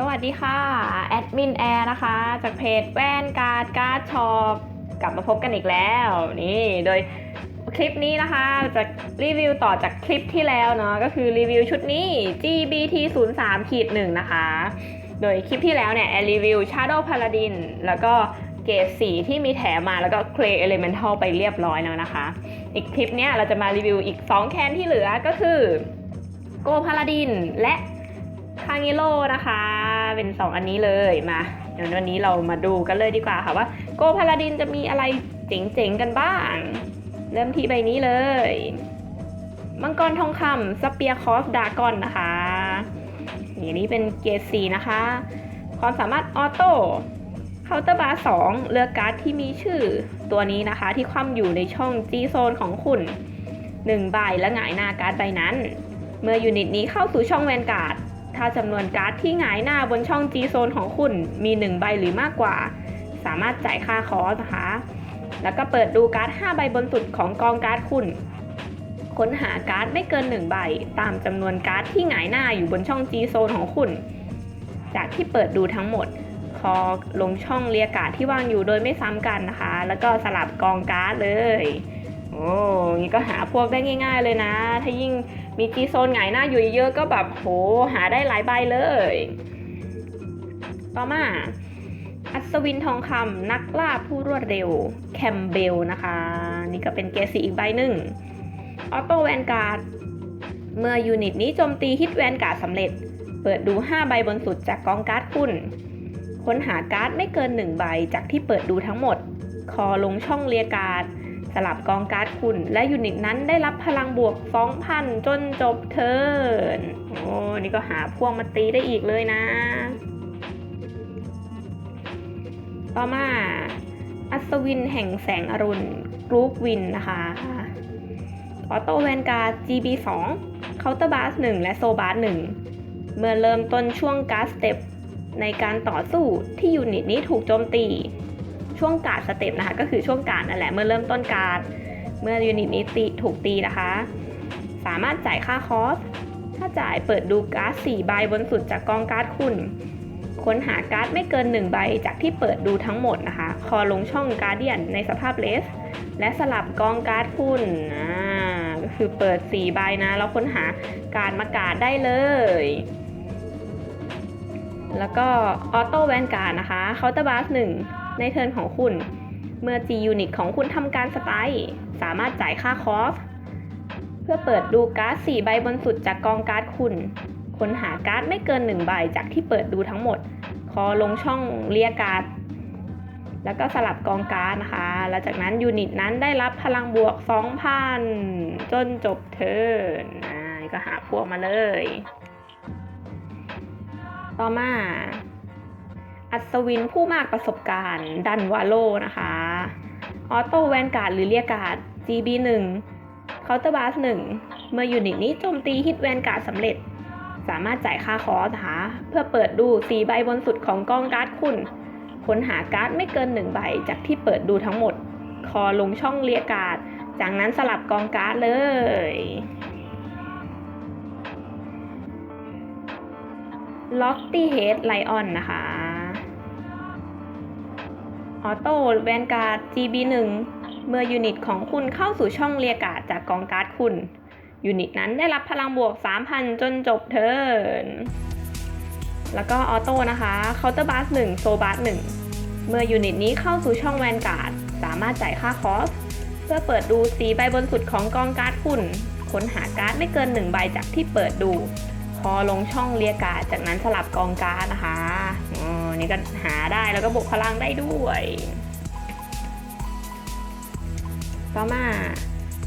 สวัสดีค่ะ แอดมินแอร์นะคะ จากเพจแว่นการ์ดการ์ดช็อปกลับมาพบกันอีกแล้ว นี่โดยคลิปนี้นะคะจะรีวิวต่อจากคลิปที่แล้วเนาะก็คือรีวิวชุดนี้ GBT 0 3ขีด1นะคะ โดยคลิปที่แล้วเนี่ยแอร์รีวิว Shadow Paladin แล้วก็เกรดสีที่มีแถมมาแล้วก็ Clay Elemental ไปเรียบร้อยแล้วนะคะ อีกคลิปเนี้ยเราจะมารีวิวอีก 2 แคนที่เหลือก็คือโกพาลาดินและ คางิโร่นะคะ เป็น 2 อันนี้เลยมาเดี๋ยววันนี้เรามาดูกันเลยดีกว่าค่ะว่าโกพาลาดินจะมีอะไรเจ๋งๆกันบ้าง เริ่มที่ใบนี้เลย มังกรทองคำสเปียร์คอสดากอนนะคะนี่นี่เป็นเกรดสีนะคะ ความสามารถออโต้เคาน์เตอร์บาร์สองเลือกการ์ดที่มีชื่อตัวนี้นะคะ ที่คว่ำอยู่ในช่อง G โซนของคุณ1ใบและหงายหน้าการ์ดใบนั้น เมื่อยูนิตนี้เข้าสู่ช่องแวนการ์ด ถ้าจำนวนการ์ดที่หงายหน้าบนช่อง G โซนของคุณมี 1 ใบหรือมากกว่า สามารถจ่ายค่าคอสนะคะ แล้วก็เปิดดูการ์ด 5 ใบบนสุดของกองการ์ดคุณ ค้นหาการ์ดไม่เกิน 1 ใบ ตามจำนวนการ์ดที่หงายหน้าอยู่บนช่อง G โซนของคุณ จากที่เปิดดูทั้งหมด คอลงช่องเรียกการ์ดที่วางอยู่โดยไม่ซ้ำกันนะคะ แล้วก็สลับกองการ์ดเลย โอ้งี้ก็หาพวกได้ง่าย ๆ เลยนะ ถ้ายิ่ง มีจีโซนหงายหน้าอยู่เยอะก็แบบโหหาได้หลายใบเลย ต่อมา อัศวินทองคำนักล่าผู้รวดเร็ว แคมเบลนะคะ นี่ก็เป็นเกสีอีกใบหนึ่งออโต้แวนการ์ดเมื่อยูนิตนี้โจมตีฮิตแวนการ์ดสำเร็จ เปิดดู 5 ใบบนสุดจากกองการ์ดคุณ ค้นหาการ์ดไม่เกิน 1 ใบจากที่เปิดดูทั้งหมด คอลงช่องเรียการ์ด สลับกองการ์ดคุณ และยูนิตนั้นได้รับพลังบวก 2,000 จนจบเทิร์นโอ้นี่ก็หาพวงมาตีได้อีกเลยนะ ต่อมา อัศวินแห่งแสงอรุณกรุ๊ปวินนะคะออโต้แวนการ์ด GB 2เคาน์เตอร์บาส1และโซบาส1เมื่อเริ่มต้นช่วงการ์ดสเต็ปในการต่อสู้ที่ยูนิตนี้ถูกโจมตี ช่วงการ์ดสเต็ปนะคะ ก็คือช่วงการ์ดนั่นแหละเมื่อเริ่มต้นการ์ดเมื่อยูนิตนี้ตีถูกตีนะคะ สามารถจ่ายค่าคอสถ้าจ่ายเปิดดูการ์ด4ใบบนสุดจากกองการ์ดคุณ ค้นหาการ์ดไม่เกิน 1 ใบจากที่เปิดดูทั้งหมดนะคะ คอลงช่องการ์เดียนในสภาพเลส และสลับกองการ์ดคุณอ่าก็คือเปิด 4 ใบนะ แล้วค้นหาการ์ดมากาดได้เลย แล้วก็ออโต้แวนการ์ดนะคะเคาน์เตอร์บาส1 ในเทิร์นของคุณ เมื่อ G ยูนิตของคุณทำการสไตล์สามารถจ่ายค่าคอสเพื่อเปิดดูการ์ด4ใบบนสุดจากกองการ์ดคุณ ค้นหาการ์ดไม่เกิน 1 ใบจากที่เปิดดูทั้งหมด คอลงช่องเรียกการ์ดแล้วก็สลับกองการ์ดนะคะ แล้วจากนั้นยูนิตนั้นได้รับพลังบวก 2,000 จนจบเทิร์นก็หาพวกมาเลย ต่อมา อัศวินผู้มากประสบการณ์ดันวาโลนะคะ ออโต้แวนการ์ดหรือเรียกการ์ด GB 1 เคาน์เตอร์บาส1เมื่อยูนิตนี้โจมตีฮิตแวนการ์ดสำเร็จ สามารถจ่ายค่าคอสนะคะเพื่อเปิดดู4ใบบนสุดของกองการ์ดคุณ ค้นหาการ์ดไม่เกิน1ใบจากที่เปิดดูทั้งหมด คอลงช่องเรียกการ์ด จากนั้นสลับกองการ์ดเลยล็อกตี้เฮดไลออนนะคะ ออโต้แวนการ์ด GB 1 เมื่อยูนิตของคุณเข้าสู่ช่องเรียการ์ดจากกองการ์ดคุณ ยูนิตนั้นได้รับพลังบวก 3,000 จนจบเทิร์น แล้วก็ออโต้นะคะเคาน์เตอร์บาส1โซบาส1เมื่อยูนิตนี้เข้าสู่ช่องแวนการ์ด สามารถจ่ายค่าคอสเพื่อเปิดดูสีใบบนสุดของกองการ์ดคุณค้นหาการ์ดไม่เกิน 1 ใบจากที่เปิดดู พอลงช่องเรียการ์ดจากนั้นสลับกองการ์ดนะคะ อ๋อนี่ก็หาได้แล้วก็บวกพลังได้ด้วย ต่อมา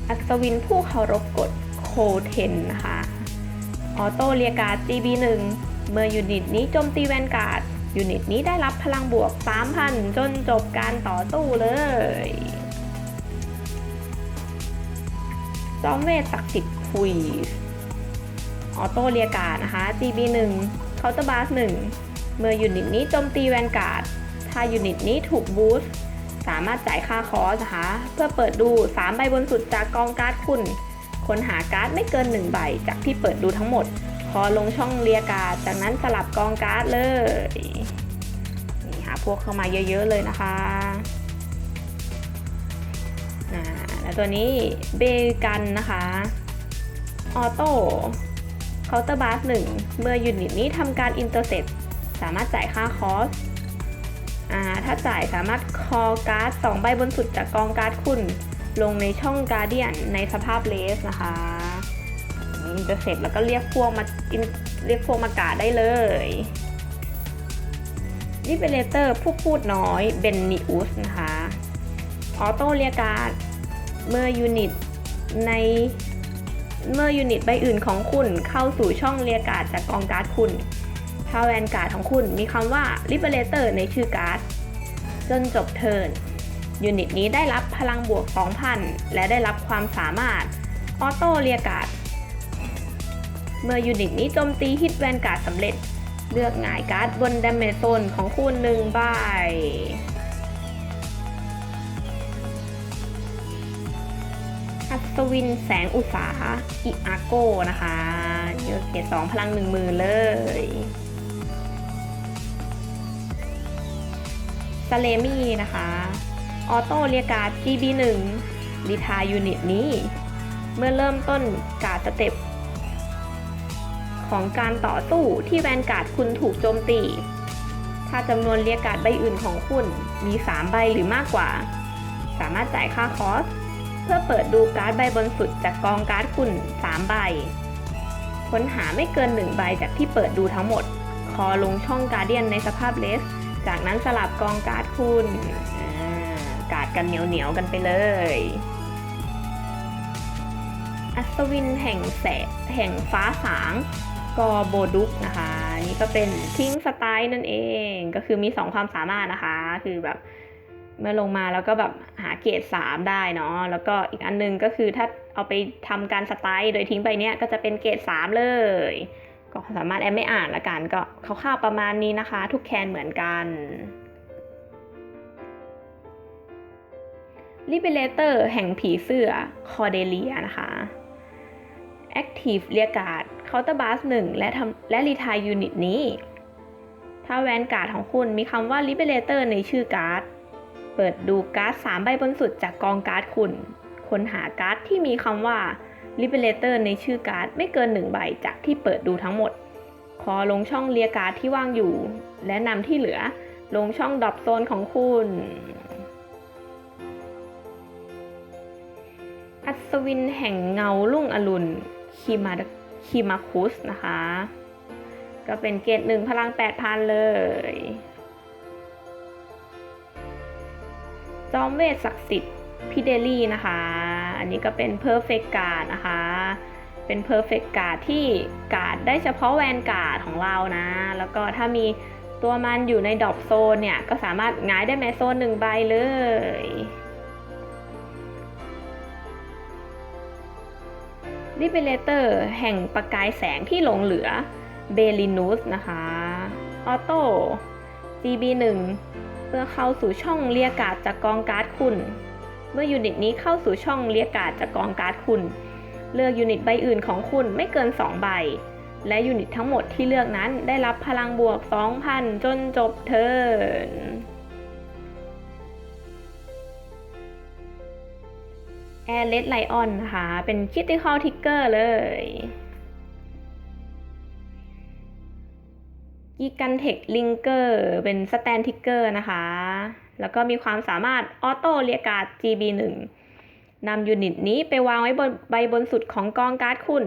อัศวินผู้เคารพกฎโคเทนนะคะออโต้เรียการ์ด GB 1เมื่อยูนิตนี้โจมตีแวนการ์ดยูนิตนี้ได้รับพลังบวก 3,000 จนจบการต่อสู้เลยจอมเวทศักดิ์สิทธิ์คุย ออโต้เรียการ์ดนะคะ GB 1 เคาน์เตอร์บาส1 เมื่อยูนิตนี้โจมตีแวนการ์ด ถ้ายูนิตนี้ถูกบูสต์สามารถจ่ายค่าคอสนะคะ เพื่อเปิดดู 3 ใบบนสุดจากกองการ์ดคุณค้นหาการ์ดไม่เกิน 1 ใบจากที่เปิดดูทั้งหมดคพอลงช่องเรียการ์ด จากนั้นสลับกองการ์ดเลย นี่หาพวกเข้ามาเยอะๆเลยนะคะอ่าแล้วตัวนี้เบกันนะคะ ออโต้เคาน์เตอร์บาร์หนึ่งเมื่อยูนิตนี้ทำการอินเตอร์เซ็ต สามารถจ่ายค่าคอสถ้าจ่ายสามารถคอการ์ดสองใบบนสุดจากกองการ์ดคุณ ลงในช่องการเดียนในสภาพเลสนะคะอินเตอร์เซ็ตแล้วก็เรียกพวกมาเรียกพวกมากาได้เลยนี่เป็นเลเตอร์ผู้พูดน้อยเบนนิอุสนะคะออโต้เรียกการ์ดเมื่อยูนิตในเมื่อยูนิตใบอื่นของคุณเข้าสู่ช่องเรียกการ์ดจากกองการ์ดคุณ ถ้าแวนการ์ดของคุณมีคำว่า Liberator ในชื่อการ์ด จนจบเทิร์นยูนิตนี้ได้รับพลังบวก 2,000 และได้รับความสามารถออโต้เรียการ์ด เมื่อยูนิตนี้โจมตีฮิตแวนการ์ดสำเร็จ เลือกหงายการ์ดบนดาเมจโซนของคุณหนึ่งใบอัศวินแสงอุตสาอิอาโกนะคะเยอะเกตสองพลังหนึ่งมือเลย สเลมี่นะคะ ออโต้เรียกการ์ด GB1 รีทายูนิตนี้ เมื่อเริ่มต้นการ์ดสเต็ปของการต่อสู้ที่แวนการ์ดคุณถูกโจมตี ถ้าจำนวนเรียกการ์ดใบอื่นของคุณมี 3 ใบหรือมากกว่า สามารถจ่ายค่าคอสเพื่อเปิดดูการ์ดใบบนสุดจากกองการ์ดคุณ 3 ใบ ค้นหาไม่เกิน 1 ใบจากที่เปิดดูทั้งหมด คอลงช่องการเดียนในสภาพเลส จากนั้นสลับกองการ์ดคุณการ์ดกันเหนียวเหนียวกันไปเลย อัศวินแห่งแสงแห่งฟ้าสางกอโบดุกนะคะนี่ก็เป็นทิ้งสไตล์นั่นเองก็คือมี 2 ความสามารถนะคะ คือแบบเมื่อลงมาแล้วก็แบบหาเกรด3ได้เนาะแล้วก็อีกอันนึงก็คือถ้าเอาไปทำการสไตล์โดยทิ้งไปเนี้ยก็จะเป็นเกรด3เลย ก็สามารถแอมไม่อ่านละกันก็คร่าวๆประมาณนี้นะคะ ทุกแคนเหมือนกัน Liberator แห่งผีเสื้อคอเดเลียนะคะ Active เรียกการ์ด Counter b a s 1และทำและรีทายยูนิตนี้ ถ้าแวนการ์ดของคุณมีคำว่า Liberator ในชื่อการ์ด เปิดดูการ์ด3ใบบนสุดจากกองการ์ดคุณ ค้นหาการ์ดที่มีคำว่า Liberator ในชื่อการ์ดไม่เกิน 1 ใบจากที่เปิดดูทั้งหมดคอลงช่องเรียการ์ดที่ว่างอยู่ และนำที่เหลือ ลงช่องดรอปโซนของคุณ อัศวินแห่งเงาลุ่งอรุณคิมาคิมาคุสนะคะ ก็เป็นเกรดหนึ่งพลัง 8,000 เลยจอมเวทศักดิ์สิทธิ์พิเดลี่นะคะ อันนี้ก็เป็นเพอร์เฟกการ์ดนะคะ เป็นเพอร์เฟกการ์ดที่การ์ดได้เฉพาะแวนการ์ดของเรานะ แล้วก็ถ้ามีตัวมันอยู่ในดอปโซนเนี่ย ก็สามารถง่ายได้แมโซนหนึ่งใบเลยลิเบเลเตอร์แห่งประกายแสงที่หลงเหลือเบลินูสนะคะ ออโต้ GB1 เมื่อเข้าสู่ช่องเรียการ์ดจากกองการ์ดคุณ เมื่อยูนิตนี้เข้าสู่ช่องเรียกาดจากกองการ์ดคุณ เลือกยูนิตใบอื่นของคุณไม่เกิน 2 ใบ และยูนิตทั้งหมดที่เลือกนั้นได้รับพลังบวก 2,000 จนจบเทิร์นแอร์เลสไลออนนะคะเป็นคิติคอลทิกเกอร์เลยกีกันเทคลิงเกอร์เป็นสแตนทิกเกอร์นะคะ แล้วก็มีความสามารถออโต้เรียกาด GB1 นำยูนิตนี้ไปวางไว้บนใบบนสุดของกองการ์ดคุณ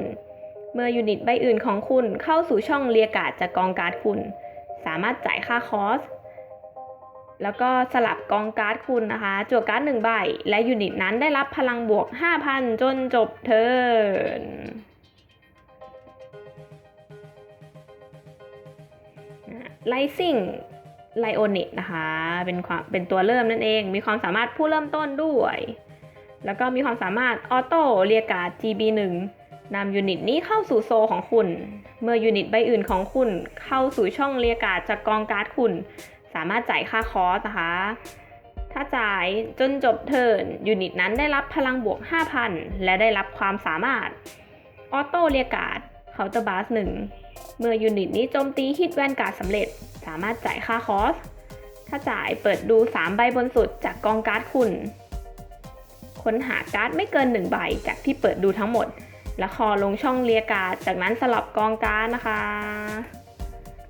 เมื่อยูนิตใบอื่นของคุณเข้าสู่ช่องเรียกาดจากกองการ์ดคุณ สามารถจ่ายค่าคอส แล้วก็สลับกองการ์ดคุณนะคะ จั่วการ์ดหนึ่งใบ และยูนิตนั้นได้รับพลังบวก 5,000 จนจบเทิร์นไลซิ่ง ไลโอนิตนะคะ เป็นความเป็นตัวเริ่มนั่นเอง มีความสามารถผู้เริ่มต้นด้วย แล้วก็มีความสามารถออโต้เรียการ์ด GB1 นำยูนิตนี้เข้าสู่โซของคุณ เมื่อยูนิตใบอื่นของคุณเข้าสู่ช่องเรียการ์ดจากกองการ์ดคุณ สามารถจ่ายค่าคอสนะคะ ถ้าจ่ายจนจบเทิร์นยูนิตนั้นได้รับพลังบวก 5,000 และได้รับความสามารถออโต้เรียการ์ดเคาน์เตอร์บาส1 เมื่อยูนิตนี้โจมตีฮิตแวนการ์ดสำเร็จ สามารถจ่ายค่าคอส ถ้าจ่ายเปิดดู 3 ใบบนสุดจากกองการ์ดคุณ ค้นหาการ์ดไม่เกิน 1 ใบจากที่เปิดดูทั้งหมด และคอลงช่องเรียการ์ดจากนั้นสลับกองการ์ดนะคะ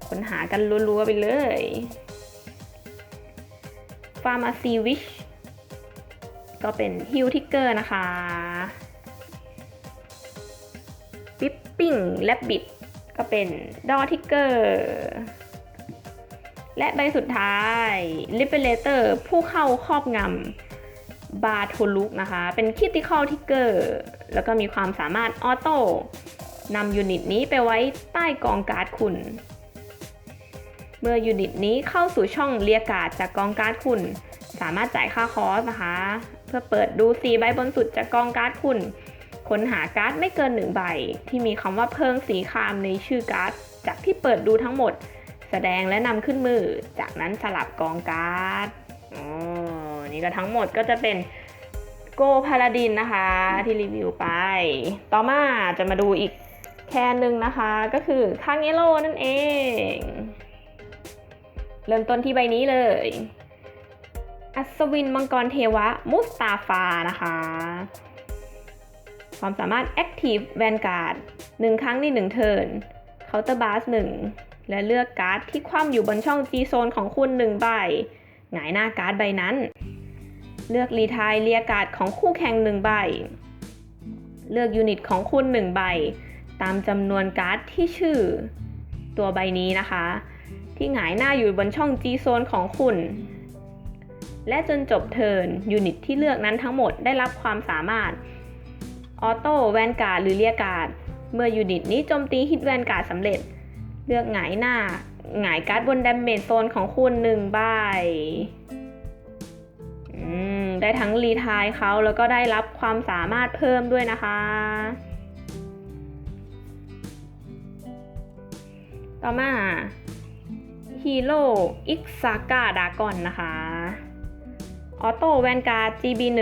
ค้นหากันรัวๆไปเลย Pharmacy Wish ก็เป็นฮิลทิกเกอร์นะคะ ปิ๊ปปิ้งและบิด ก็เป็นดอทิกเกอร์และใบสุดท้าย Liberator ผู้เข้าครอบงำบาโทลุกนะคะ เป็นคิติคอลทิกเกอร์แล้วก็มีความสามารถออโต้นำยูนิตนี้ไปไว้ใต้กองการ์ดคุณ เมื่อยูนิตนี้เข้าสู่ช่องเรียกการ์ดจากกองการ์ดคุณ สามารถจ่ายค่าคอสนะคะ เพื่อเปิดดู4ใบบนสุดจากกองการ์ดคุณ ค้นหาการ์ดไม่เกินหนึ่งใบ ที่มีคำว่าเพิงสีครามในชื่อการ์ด จากที่เปิดดูทั้งหมด แสดงและนำขึ้นมือ จากนั้นสลับกองการ์ดอ๋อนี่ก็ทั้งหมดก็จะเป็นโกพาลาดินนะคะที่รีวิวไป ต่อมาจะมาดูอีกแคนหนึ่งนะคะ ก็คือคางเอโลนั่นเอง เริ่มต้นที่ใบนี้เลย อัศวินมังกรเทวะ มุสตาฟานะคะ ความสามารถ Active Vanguard 1 ครั้งใน1เทิร์น Counter b a s 1และเลือกการ์ดที่คว่ำอยู่บนช่อง G Zone ของคุณ 1 ใบ หงายหน้าการ์ดใบนั้น เลือกรีทายเรียการ์ดของคู่แข่ง 1 ใบ เลือกยูนิตของคุณ 1 ใบ ตามจำนวนการ์ดที่ชื่อ ตัวใบนี้นะคะ ที่หงายหน้าอยู่บนช่อง G Zone ของคุณและจนจบเทิร์นยูนิตที่เลือกนั้นทั้งหมดได้รับความสามารถ ออโต้แวนการ์ดหรือเรียการ์ดเมื่อยูนิตนี้โจมตีฮิตแวนการ์ดสำเร็จ เลือกหงายหน้าหงายการ์ดบนดาเมจโซนของคุณหนึ่งใบได้ทั้งรีทายเขาแล้วก็ได้รับความสามารถเพิ่มด้วยนะคะ ต่อมาฮีโร่อิกซากาดากอนนะคะออโต้แวนการ์ด GB1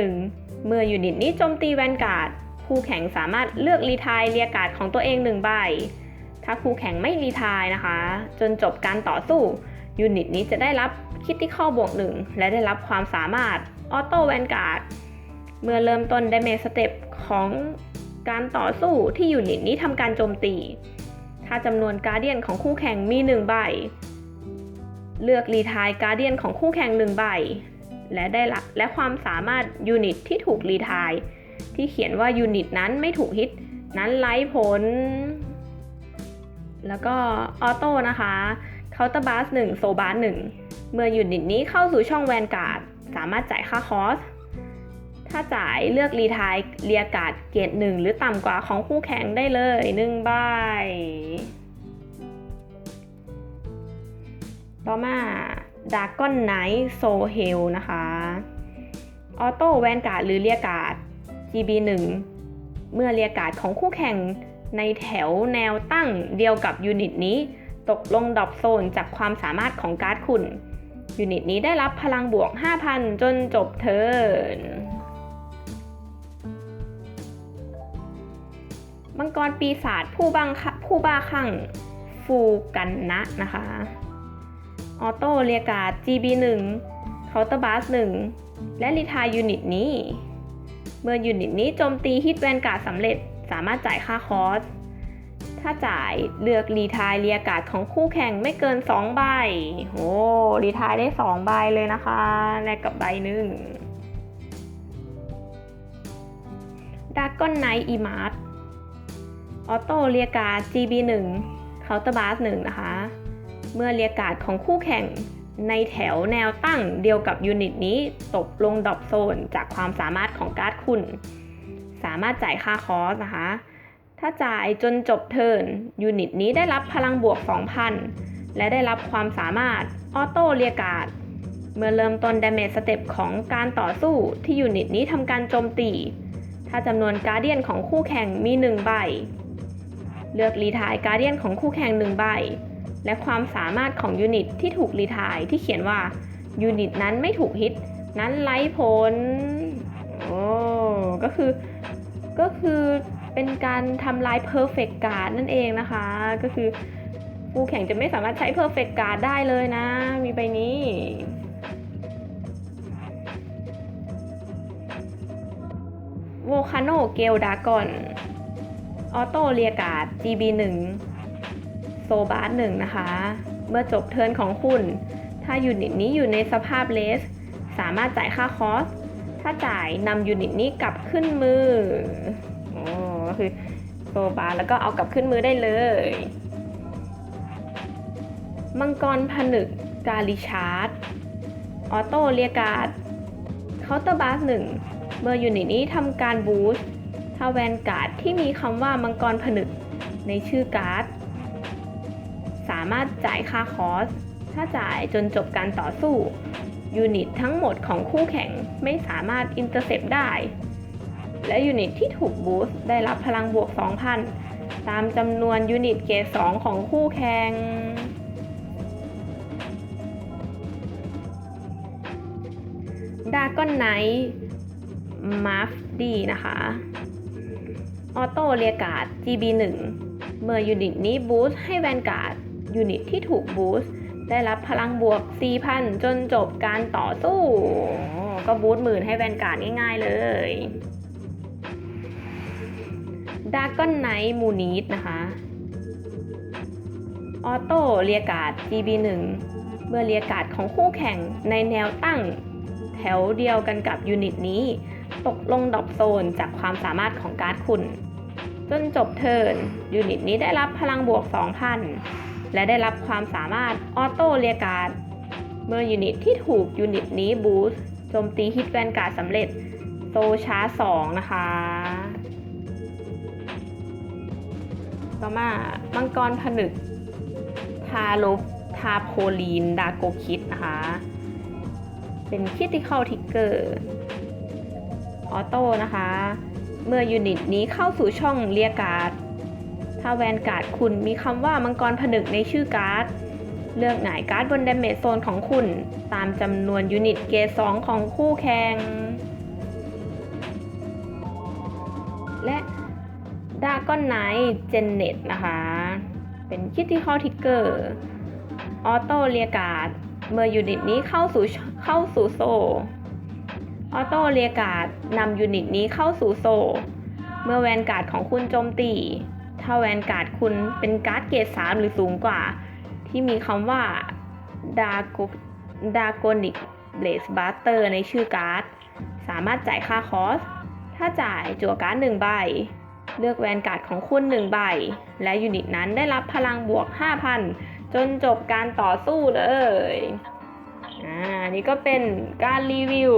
เมื่อยูนิตนี้โจมตีแวนการ์ด คู่แข่งสามารถเลือกรีทายเรียการ์ดของตัวเองหนึ่งใบ ถ้าคู่แข่งไม่รีทายนะคะ จนจบการต่อสู้ยูนิตนี้จะได้รับคิตติคอลบวกหนึ่งและได้รับความสามารถออโต้แวนการ์ดเมื่อเริ่มต้นไดเมสเต็ปของการต่อสู้ที่ยูนิตนี้ทำการโจมตี ถ้าจำนวนการเดียนของคู่แข่งมีหนึ่งใบ เลือกรีทายการเดียนของคู่แข่งหนึ่งใบ และได้รับและความสามารถยูนิตที่ถูกรีทาย ที่เขียนว่ายูนิตนั้นไม่ถูกฮิตนั้นไร้ผล แล้วก็ออโต้นะคะเคาน์เตอร์บาส1โซบาส1เมื่อยูนิตนี้เข้าสู่ช่องแวนการ์ดสามารถจ่ายค่าคอสถ้าจ่ายเลือกรีทายเรียการ์ดเกรด1หรือต่ำกว่าของคู่แข่งได้เลย1ใบ ต่อมาดาก o นไนท์โซเฮลนะคะ ออโต้แวนการ์ดหรือเรียการ์ด GB1 เมื่อเรียการ์ดของคู่แข่งในแถวแนวตั้งเดียวกับยูนิตนี้ ตกลงดรอปโซนจากความสามารถของการ์ดคุณยูนิตนี้ได้รับพลังบวก 5,000 จนจบเทิร์นมังกรปีศาจผู้บังผู้บ้าคลั่งฟูกันนะนะคะ ออโต้เรียการ์ด GB1 เคาน์เตอร์บาส1และรีทายยูนิตนี้ เมื่อยูนิตนี้โจมตีฮิตแวนการ์ดสำเร็จสามารถจ่ายค่าคอส ถ้าจ่ายเลือกรีทายเรียการ์ดของคู่แข่งไม่เกิน 2 ใบ โอ้รีทายได้ 2 ใบเลยนะคะแลกกับใบหนึ่งดากอนไนท์อีมาร์ออโต้เรียการ์ด GB1 เคาน์เตอร์บาส1นะคะ เมื่อเรียการ์ดของคู่แข่ง ในแถวแนวตั้งเดียวกับยูนิตนี้ตกลงดรอปโซนจากความสามารถของการ์ดคุณ สามารถจ่ายค่าคอสนะคะ ถ้าจ่ายจนจบเทิร์นยูนิตนี้ได้รับพลังบวก 2,000 และได้รับความสามารถออโต้เรียการ์ดเมื่อเริ่มต้นดาเมจสเต็ปของการต่อสู้ที่ยูนิตนี้ทำการโจมตี ถ้าจำนวนการ์เดียนของคู่แข่งมี 1 ใบ เลือกรีทายการ์เดียนของคู่แข่ง 1 ใบ และความสามารถของยูนิตที่ถูกรีทายที่เขียนว่ายูนิตนั้นไม่ถูกฮิต นั้นไร้ผลโอ้ก็คือก็คือเป็นการทำลาย perfect card นั่นเองนะคะ ก็คือผู้แข่งจะไม่สามารถใช้ perfect card ได้เลยนะ มีใบนี้ โวคาโนเกลดากอน ออโตเรียกาด GB 1 ซบาร์หนึ่งนะคะ เมื่อจบเทิร์นของคุณ ถ้ายูนิตนี้อยู่ในสภาพเลส สามารถจ่ายค่าคอส ถ้าจ่ายนำยูนิตนี้กลับขึ้นมือโอ้ก็คือโซบาร์แล้วก็เอากลับขึ้นมือได้เลยมังกรผนึกกาลิชาร์ดออโต้เรียกาดเคาน์เตอร์บาร์หนึ่งเมื่อยูนิตนี้ทำการบูสต์ถ้าแวนการ์ดที่มีคำว่ามังกรผนึกในชื่อการ์ดามารถจ่ายค่าคอสถ้าจ่ายจนจบการต่อสู้ ยูนิตทั้งหมดของคู่แข่งไม่สามารถอินเตอร์เซปได้ และยูนิตที่ถูกบูสต์ได้รับพลังบวก 2,000 ตามจำนวนยูนิตเกรด2ของคู่แข่งดากอนไนท์มาฟดีนะคะ ออโต้เรียกาด GB 1 เมื่อยูนิตนี้บูสต์ให้แวนการ์ด ยูนิตที่ถูกบูสต์ได้รับพลังบวก 4,000 จนจบการต่อสู้ ก็บูสต์หมื่นให้แวนการ์ดง่ายๆเลยดากอนไนท์มูนีสนะคะ ออโต้เรียกาด GB 1 เมื่อเรียกาดของคู่แข่งในแนวตั้งแถวเดียวกันกับยูนิตนี้ ตกลงดรอปโซนจากความสามารถของการ์ดคุณ จนจบเทิร์นยูนิตนี้ได้รับพลังบวก 2,000 และได้รับความสามารถออโต้เรียการ์ดเมื่อยูนิตที่ถูกยูนิตนี้บูสต์โจมตีฮิตแวนการ์ดสำเร็จโซชาร์จ2นะคะ ต่อมามังกรผนึก ทาลบทาโพลีน ดาโกคิดนะคะ เป็นคิติคอลทิกเกอร์ออโต้นะคะ เมื่อยูนิตนี้เข้าสู่ช่องเรียกการ์ด ถ้าแวนการ์ดคุณมีคำว่ามังกรผนึกในชื่อการ์ด เลือกหงายการ์ดบน a ดเมจโซนของคุณ ตามจำนวนยูนิตเกรด2ของคู่แข่ง และดาก้อนไนท์เจเน็ตนะคะ เป็นคิดที่ข้อทิกเกอร์ ออโต้เรียการ์ด เมื่อยูนิตนี้เข้าสู่เข้าสู่โซ ออโต้เรียการ์ดนำยูนิตนี้เข้าสู่โซ เมื่อแวนการ์ดของคุณโจมตี ถ้าแวนการ์ดคุณเป็นการ์ดเกรด3หรือสูงกว่า ที่มีคำว่าดาโกดาโกนิกเบลสบัตเตอร์ในชื่อการ์ด สามารถจ่ายค่าคอส ถ้าจ่ายจั่วการ์ดหนึ่งใบ เลือกแวนการ์ดของคุณหนึ่งใบ และยูนิตนั้นได้รับพลังบวก 5,000 จนจบการต่อสู้เลยอ่านี่ก็เป็นการรีวิว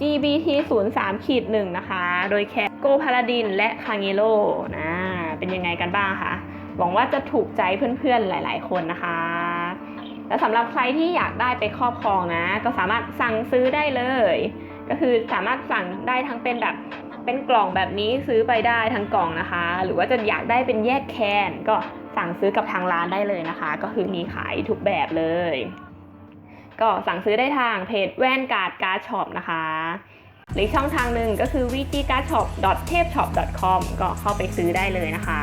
GBT 0 3ขีด1นะคะ โดยแคโกพาลาดินและคางเ l โ o นะ เป็นยังไงกันบ้างคะหวังว่าจะถูกใจเพื่อนๆหลาย ๆ คนนะคะ และสำหรับใครที่อยากได้ไปครอบครองนะ ก็สามารถสั่งซื้อได้เลย ก็คือสามารถสั่งได้ทั้งเป็นแบบเป็นกล่องแบบนี้ซื้อไปได้ทั้งกล่องนะคะ หรือว่าจะอยากได้เป็นแยกแคนก็สั่งซื้อกับทางร้านได้เลยนะคะ ก็คือมีขายทุกแบบเลย ก็สั่งซื้อได้ทางเพจแว่นการ์ดการ์ดช็อปนะคะ หรือช่องทางหนึ่งก็คือ v g c a r d s h o p t a p e s h o p com ก็เข้าไปซื้อได้เลยนะคะ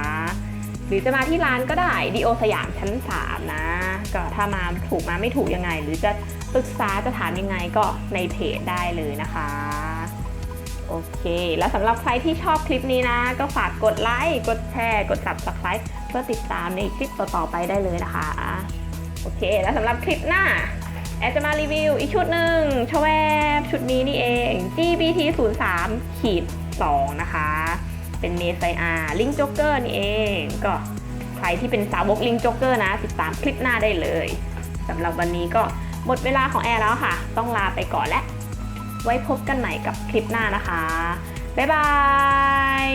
หรือจะมาที่ร้านก็ได้ดีโอสยามชั้น 3 นะ ก็ถ้ามาถูกมาไม่ถูกยังไง หรือจะปรึกษาจะถามยังไงก็ในเพจได้เลยนะคะโอเค แล้วสำหรับใครที่ชอบคลิปนี้นะ ก็ฝากกดไลค์ กดแชร์ กด subscribe เพื่อติดตามในคลิปต่อๆไปได้เลยนะคะ โอเค แล้วสำหรับคลิปหน้า แอดจะมารีวิวอีกชุดหนึ่งชวแวบชุดนี้นี่เอง GBT 0 3ขีด2นะคะ เป็นเมไซอาลิงจ็อกเกอร์นี่เอง ก็ใครที่เป็นสาวกลิงจ็อกเกอร์นะติดตามคลิปหน้าได้เลยสำหรับวันนี้ก็หมดเวลาของแอร์แล้วค่ะ ต้องลาไปก่อนและ ไว้พบกันใหม่กับคลิปหน้านะคะ บ๊ายบาย